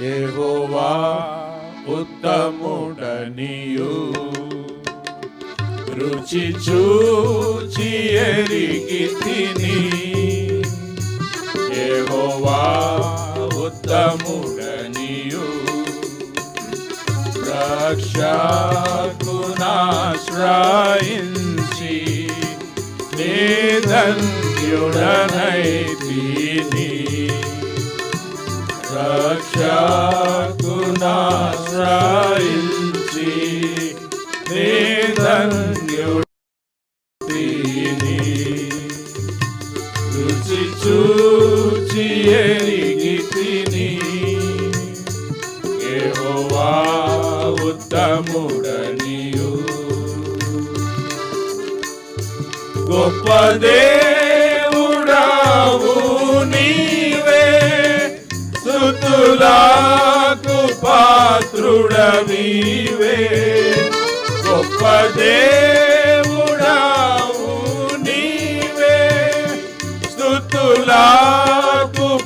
తిని ఉత్తముడనియు. రుచి చూచి ఎరిగి తిని. యెహోవా ఉత్తముడనియు. రక్షకునాశ్రయించి నిధన్యుడనైతిని రక్షకునాశ్రయించి నిధన్యుడిని. రుచి చూచి ఎరిగి తిని. యెహోవా ఉత్తముడనియు. గొప్ప దేవుడావు నీ స్తుతులకు పాత్రుడవీవే గొప్ప దేవుడావు నీవే. స్థుతులకు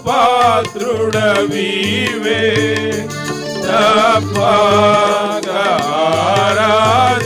పాత్రుడవీవే తప్పగారాధింతు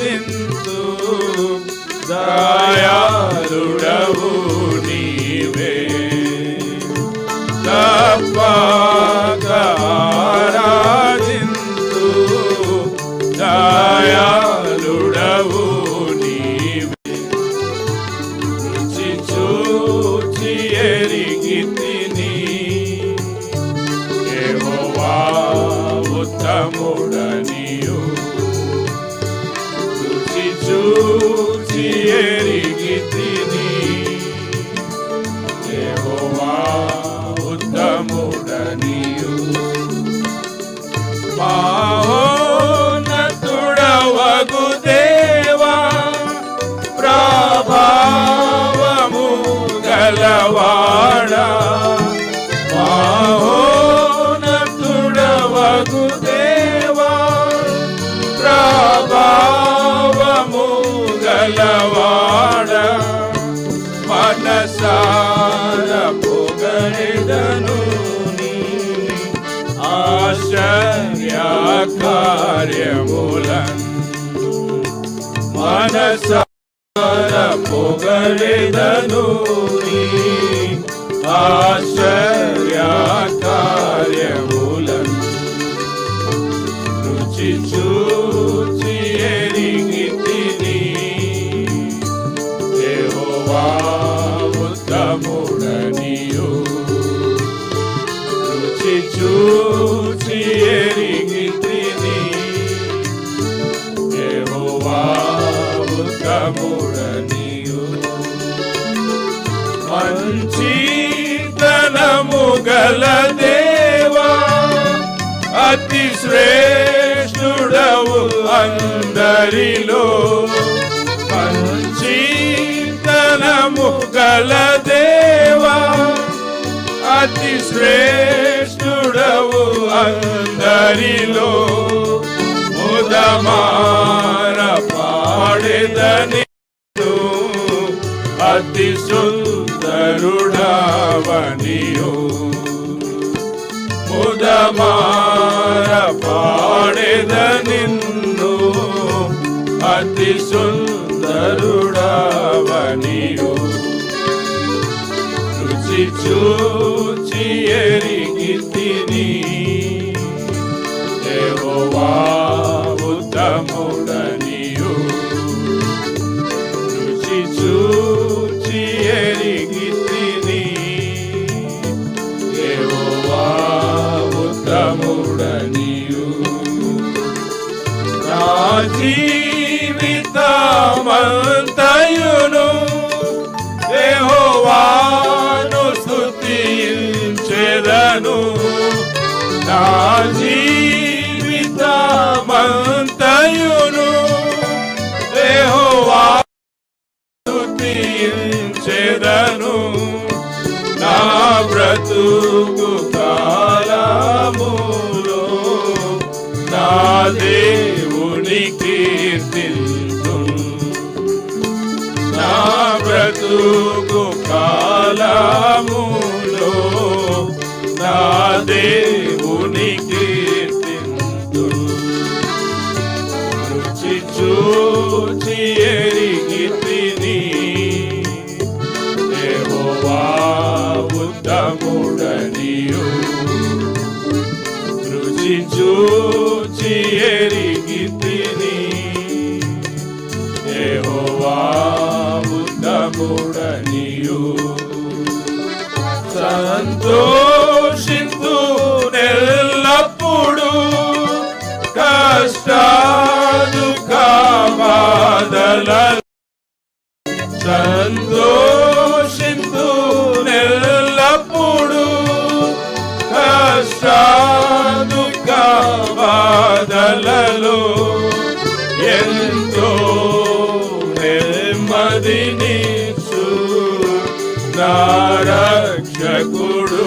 గలవాడా మహోన్నతుడవగు దేవా ప్రభావము గలవాడా. మనసార పొగడను ఆశ్చర్య కార్యములను మనసార పొగడెదను నీ ఆశ్చర్య రుచి చూచి ఎరిగి తిని యెహోవా ఉత్తముడనియు. రుచి చూచి ఎరిగి తిని యెహోవా ఉత్తముడనియు. మంచి దేవా అతి శ్రేష్ఠుడవు అందరిలో. పంచీతనము గల దేవా అతి శ్రేష్ఠుడవు అందరిలో. ముదమార పాడేదని అతి సుందరుడవనియో. అతి సుందరుడవనియో రుచి చూచి ఎరిగి తిని జీవితమంతయును యెహోవాను స్తుతించెదను. నా జీవిత మంతయును యెహోవా స్తుతించెదను. నా బ్రతుకు కాలములో నా దేవుని కీర్తింతు బ్రతుకు కాలములో నా దేవుని కీర్తిందు రుచి చూచి ఎరిగి తిని. యెహోవా ఉత్తముడనియు. రుచి చూచి ఉత్తముడనియు సంతో రక్షకుడు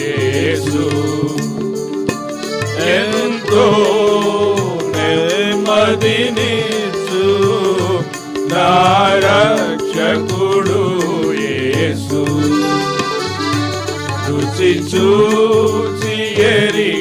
యేసు. ఎంతో నెమ్మదినిచ్చు నా రక్షకుడు యేసు. రుచి చూచి ఎరి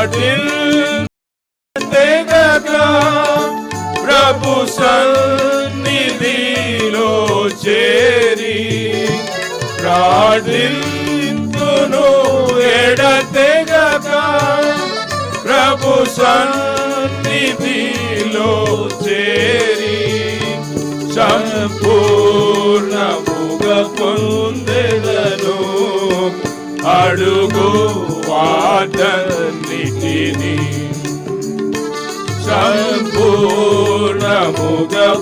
ప్రాటిల్ తెగగా ప్రభు సన్నిధిలో చేరి ప్రార్థింతును ఎడతెగక ప్రభు సన్నిధిలో చేరి సంపూర్ణముగా పొందెదను. అడుగు వాటన్నిటిని సంపూర్ణముగా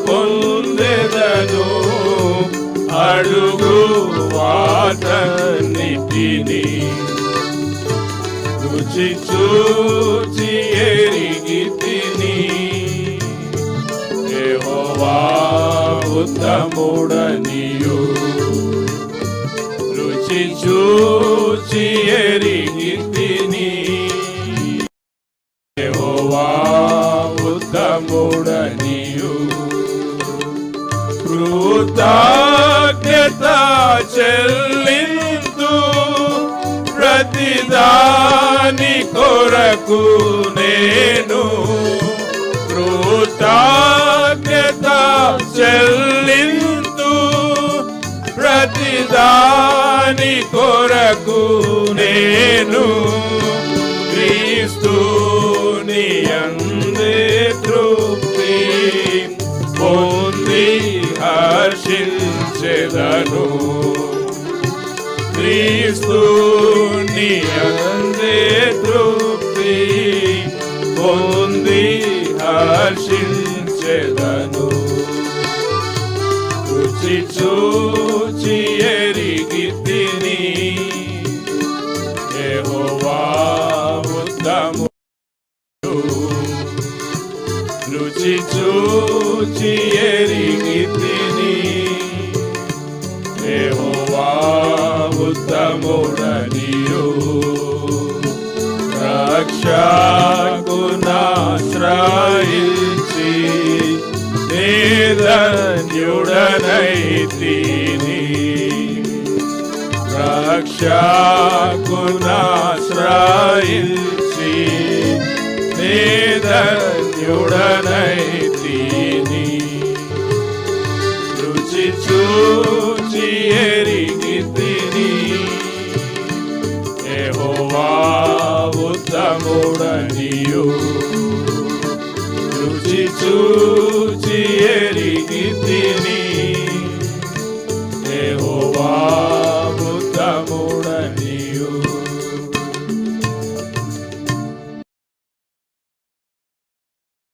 పొందెదను. అడుగు వాటన్నిటిని రుచి చూచి ఎరిగి తిని. యెహోవా ఉత్తముడనియు. రుచి చూచి ఎరిగి యెహోవా ఉత్తముడనియు కృతజ్ఞత చెల్లింతు ప్రతిదాని కొరకు నేను. కృతజ్ఞత చెల్లింతు ప్రతిదాని కొరకు నేను క్రీస్తుని అందే తృప్తి పొంది హర్షించెదను. క్రీస్తుని అందే తృప్తి పొంది హర్షించెదను. రుచి చూచి ఎరిగి రక్షకునాశ్రయించి వేదన్యుడనైతిని రుచి చూచి ఎరిగి తిని యెహోవా ఉత్తముడనియు రుచి చూచి ఎరిగి తిని యెహోవా